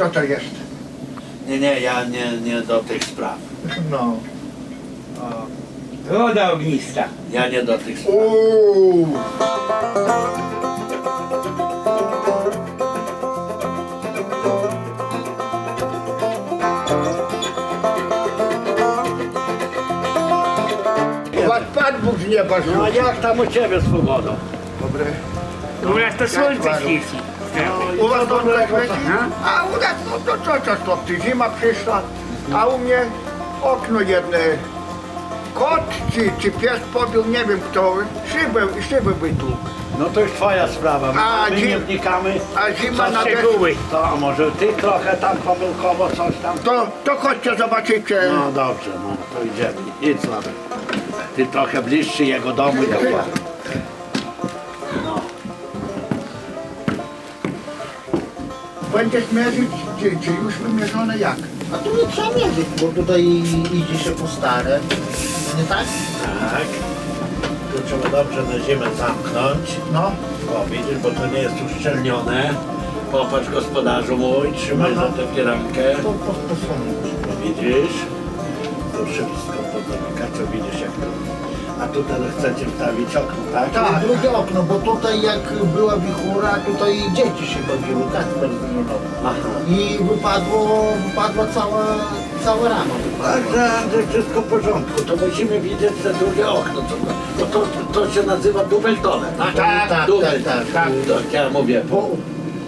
Co to jest? Nie, nie, ja nie, nie do tych spraw. No. Woda ognista. Ja nie do tych spraw. Uuu. Was Pan Bóg z nieba No a rzucił. jak tam u ciebie z pogodą? Dobre. U nas to słońce świeci. U was to dobre, świeci? no. A u nas no to co to to ty zima przyszła, a u mnie okno jedne. Kot czy, czy pies pobił, nie wiem kto, szybę, szybę wytłukł. No to już twoja sprawa. A, My nie wnikamy. A zima Co na. Szczegóły. To a może ty trochę tam pomyłkowo coś tam. To, to chodźcie zobaczycie. No dobrze, no to idziemy. Idź Sławek. Ty trochę bliższy jego domu jak ja. Będziesz mierzyć, czy, czy już wymierzone jak? A tu nie trzeba mierzyć, bo tutaj idzie się po stare. Nie tak? Tak. Tu trzeba dobrze na ziemię zamknąć. No. O, widzisz, bo to nie jest uszczelnione. Popatrz gospodarzu mój, trzymaj Aha. za tę firankę. To po. No widzisz? To wszystko pod zamyka, co widzisz jak to. A tutaj chcecie wstawić okno, tak? Tak. Drugie okno, bo tutaj jak była wichura, tutaj dzieci się chodziły, Kacper zmieniał. Aha. I wypadło, wypadła cała, cała rama. wypadła. Także Andrzej, wszystko w porządku. To musimy widzieć te drugie okno. To, bo to, to się nazywa dubeltone, tak? Tak, tak, Dubel, tak, tak. To ja mówię. Bo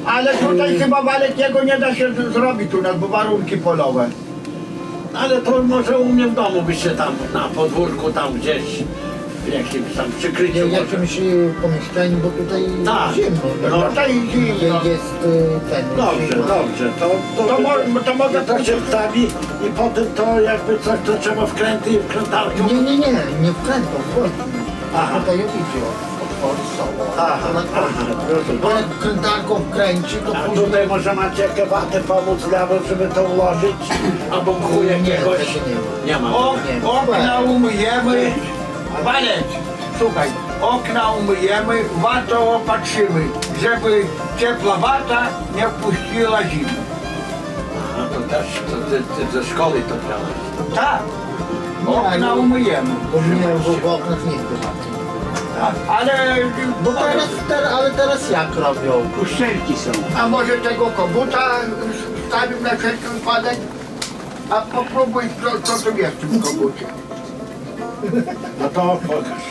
Ale tutaj chyba Walek nie da się z- zrobić u nas, bo warunki polowe. Ale to może u mnie w domu byście tam na podwórku, tam gdzieś w jakimś tam w przykryciu może. jakimś y, pomieszczeniu, bo tutaj Tak. zimno. No. Tutaj zimno. Jest y, ten... Dobrze, zimno. dobrze. To, to, To mo- to mogę to się wstawi i potem to jakby coś, to trzeba wkręty i wkrętarką. Nie, nie, nie, nie wkrętą, wchodzi. Aha. Tutaj idzie. Aha, Na aha, rozumiem. Bo jak krętarką wkręci, to A później... tutaj może macie jakieś watę pomóc lewo, żeby to ułożyć? Albo mchu Nie, jakiegoś? tego nie ma. Nie ma. O, Nie. okna umyjemy. Walec, słuchaj, okna umyjemy, watę opatrzymy, żeby ciepła wata nie wpuściła zimy. Aha, to też to ty, ty ze szkoły to brałeś. Tak, okna ale- umyjemy. Bo nie, bo w oknach nie ma. Ale, Bo teraz, teraz, ale teraz jak robią? Uszczelki są. a może tego koguta stawił na wszelki wypadek? A popróbuj, co, co tu jest w tym kogucie. No to pokaż.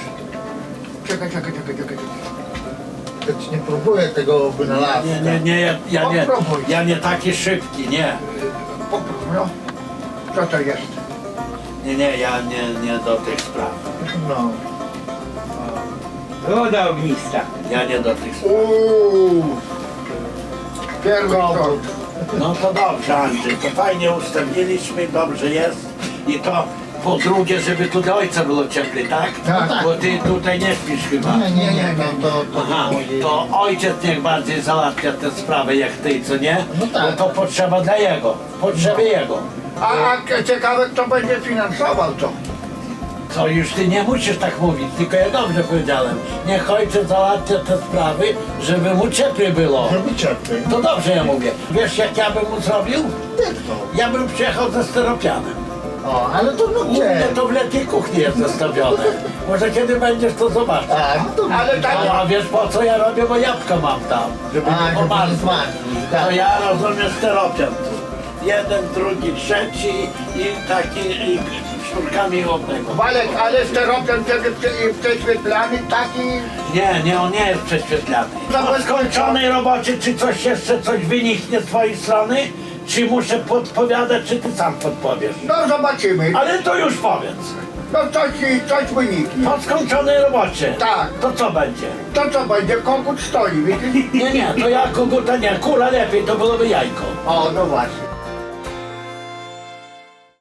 Czekaj, czekaj, czekaj, czekaj. Ja ci nie próbuję tego wynalazku. Nie, nie, nie, ja, ja nie, Popróbuj. ja nie taki szybki, nie. Popróbuj, no. Co to jest? Nie, nie, ja nie, nie do tych spraw. No. Woda ognista. Ja nie do tych spraw. Uuu. No to dobrze, Andrzej, to fajnie ustawiliśmy, dobrze jest. I to po drugie, żeby tu do ojca było cieplej, tak? Tak. Bo ty tutaj nie śpisz chyba. Nie, nie, nie, no to, to, Aha, to, ojciec niech bardziej załatwia tę sprawę jak ty, co nie? No tak. Bo to potrzeba dla jego, potrzeby jego. A, a ciekawe kto będzie finansował to. Co już ty nie musisz tak mówić, tylko ja dobrze powiedziałem. Niech ojciec załatwia te sprawy, żeby mu cieplej było. Żeby cieplej. To dobrze ja mówię. Wiesz jak ja bym mu zrobił? Jak to? Ja bym przyjechał ze steropianem. O, ale to no U mnie gdzie? to w letniej kuchni jest zostawione. Może kiedy będziesz to zobaczyć. A, no to Ale tak- A wiesz po co ja robię, bo jabłka mam tam, żeby A, nie żeby nie pomarzły. zmarzły, To tak. ja rozumiem steropian tu. Jeden, drugi, trzeci i taki i sznurkami łopnego. Walek, ale steropian wtedy prze- prześwietlany taki... Nie, nie, on nie jest prześwietlany. Po skończonej robocie, czy coś jeszcze, coś wyniknie z twojej strony? Czy muszę podpowiadać, czy ty sam podpowiesz? No zobaczymy. Ale to już powiedz. No coś, coś wyniknie. Po skończonej robocie. Tak. To co będzie? To co będzie? Kogut stoi, widzisz? Nie, nie, to ja koguta nie, kura lepiej, to byłoby jajko. O, no właśnie.